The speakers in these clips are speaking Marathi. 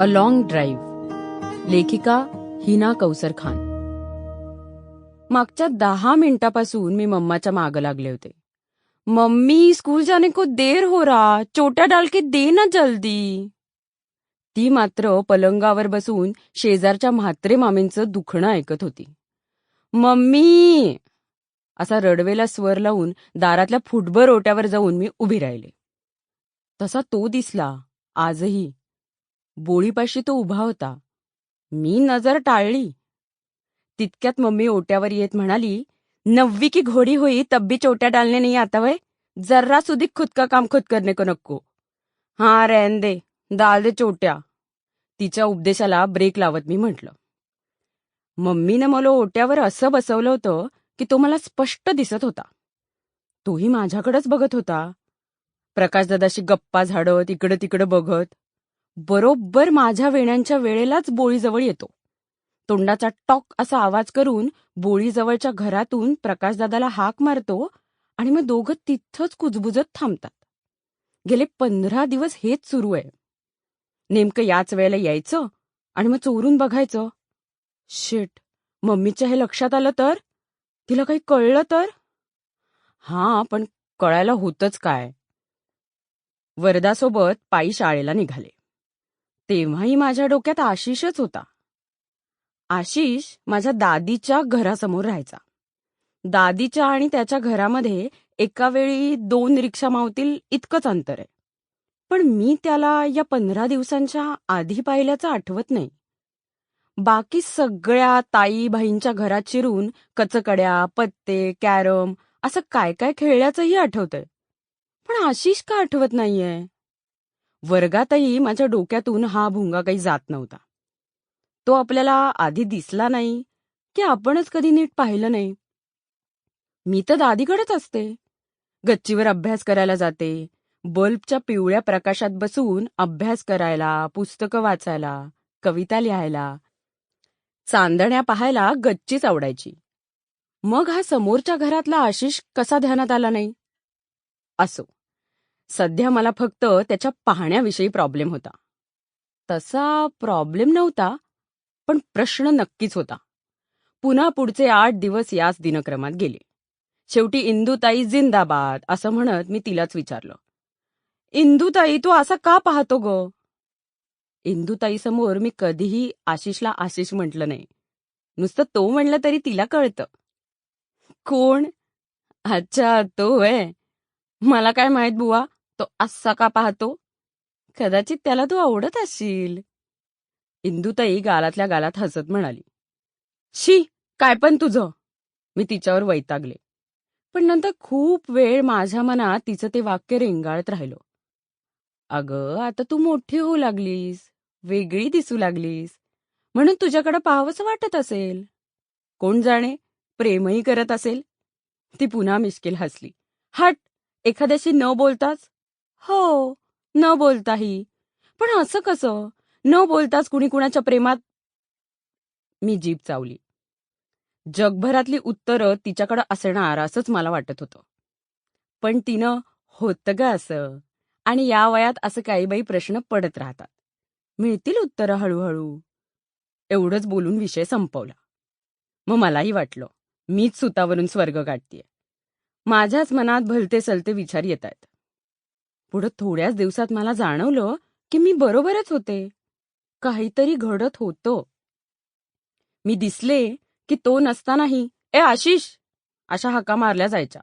अ लॉंग ड्राईव्ह लेखिका हिना कौसर खान. मागच्या दहा मिनिटापासून मी मम्माच्या मागं लागले होते. मम्मी स्कूल जाने को देर हो रहा. छोट्या डाल के दे ना जल्दी. ती मात्र पलंगावर बसून शेजारच्या म्हात्रे मामींचं दुखणं ऐकत होती. मम्मी! असा रडवेला स्वर लावून दारातल्या फुटभर ओट्यावर जाऊन मी उभी राहिले. तसा तो दिसला. आजही. बोळीपाशी तो उभा होता. मी नजर टाळली. तितक्यात मम्मी ओट्यावर येत म्हणाली नववी की घोडी होई तब्बी चोट्या डालणे नाही आता वय? जर्रा सुधी खुद का काम खुद करने को नको. हा रॅन दे दाल दे चोट्या. तिच्या उपदेशाला ब्रेक लावत मी म्हटलं. मम्मीनं मला ओट्यावर असं बसवलं होतं की तो मला स्पष्ट दिसत होता. तोही माझ्याकडेच बघत होता. प्रकाशदादाशी गप्पा झाडत इकडं तिकडं बघत. बरोबर माझ्या वेण्यांच्या वेळेलाच बोळीजवळ येतो. तोंडाचा टॉक असा आवाज करून बोळीजवळच्या घरातून प्रकाशदादाला हाक मारतो आणि मग दोघं तिथंच कुजबुजत थांबतात. गेले पंधरा दिवस हेच सुरू आहे. नेमकं याच वेळेला यायचं आणि मग चोरून बघायचं. शिट मम्मीच्या हे लक्षात आलं तर? तिला काही कळलं तर? हा पण कळायला होतच काय? वरदासोबत पायी शाळेला निघाले. तेव्हाही माझ्या डोक्यात आशिषच होता. आशिष माझ्या दादीच्या घरासमोर राहायचा. दादीच्या आणि त्याच्या घरामध्ये एका वेळी दोन रिक्षा मावतील इतकंच अंतर आहे. पण मी त्याला या पंधरा दिवसांच्या आधी पाहिल्याचं आठवत नाही. बाकी सगळ्या ताई बहींच्या घरात शिरून कचकड्या पत्ते कॅरम असं काय काय खेळल्याचंही आठवतंय. पण आशिष का आठवत नाहीये? वर्गातही माझ्या डोक्यातून हा भुंगा काही जात नव्हता. तो आपल्याला आधी दिसला नाही की आपणच कधी नीट पाहिलं नाही. मी तर दादीकडेच असते. गच्चीवर अभ्यास करायला जाते. बल्बच्या पिवळ्या प्रकाशात बसून अभ्यास करायला पुस्तकं वाचायला कविता लिहायला चांदण्या पाहायला गच्चीच आवडायची. मग हा समोरच्या घरातला आशिष कसा ध्यानात आला नाही? असो. सध्या मला फक्त त्याच्या पाहण्याविषयी प्रॉब्लेम होता. तसा प्रॉब्लेम नव्हता पण प्रश्न नक्कीच होता. पुन्हा पुढचे आठ दिवस याच दिनक्रमात गेले. शेवटी इंदुताई जिंदाबाद असं म्हणत मी तिलाच विचारलं. इंदुताई तू असा का पाहतो ग? इंदुताई समोर मी कधीही आशिषला आशिष म्हटलं नाही. नुसतं तो म्हणलं तरी तिला कळतं. कोण? अच्छा तो आहे मला काय माहीत बुवा. तो असा का पाहतो? कदाचित त्याला तू आवडत असशील इंदुताई गालातल्या गालात हसत म्हणाली. शी काय पण तुझं. मी तिच्यावर वैतागले. पण नंतर खूप वेळ माझ्या मनात तिचं ते वाक्य रेंगाळत राहिलो. अगं आता तू मोठी होऊ लागलीस वेगळी दिसू लागलीस म्हणून तुझ्याकडे पाहावंसं वाटत असेल. कोण जाणे प्रेमही करत असेल. ती पुन्हा मिश्किल हसली. हट एखाद्याशी न बोलताच हो न बोलताही. पण असं कसं? न बोलताच कुणी कुणाच्या प्रेमात मी जीभ चावली. जगभरातली उत्तरं तिच्याकडे असणार असंच मला वाटत होतं. पण तिनं होतं ग असं. आणि या वयात असं काही बाई प्रश्न पडत राहतात. मिळतील उत्तरं हळूहळू. एवढंच बोलून विषय संपवला. मग मलाही वाटलं मीच सुतावरून स्वर्ग गाठतीये. माझ्याच मनात भलते सलते विचार येत आहेत पुढं थोड्याच दिवसात मला जाणवलं की मी बरोबरच होते. काहीतरी घडत होतं. मी दिसले की तो नसतानाही ए आशिष! अशा हाका मारल्या जायच्या.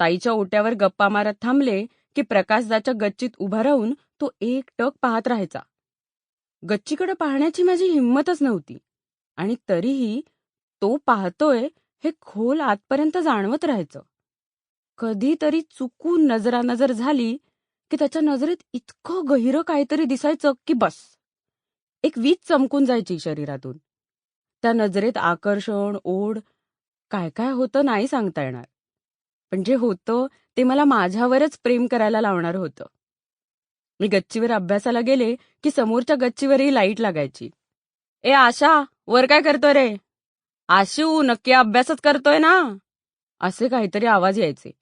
ताईच्या ओट्यावर गप्पा मारत थांबले की प्रकाशदाच्या गच्चीत उभा राहून तो एक टक पाहत राहायचा. गच्चीकडे पाहण्याची माझी हिंमतच नव्हती आणि तरीही तो पाहतोय हे खोल आतपर्यंत जाणवत राहायचं. कधीतरी चुकून नजरानजर झाली की त्याच्या नजरेत इतकं गहिरं काहीतरी दिसायचं की बस. एक वीज चमकून जायची शरीरातून. त्या नजरेत आकर्षण ओढ काय काय होतं नाही सांगता येणार. पण जे होतं ते मला माझ्यावरच प्रेम करायला लावणार होतं. मी गच्चीवर अभ्यासाला गेले की समोरच्या गच्चीवरही लाइट लागायची. ए आशा वर काय करतोय रे? आशू नक्की अभ्यासच करतोय ना? असे काहीतरी आवाज यायचे.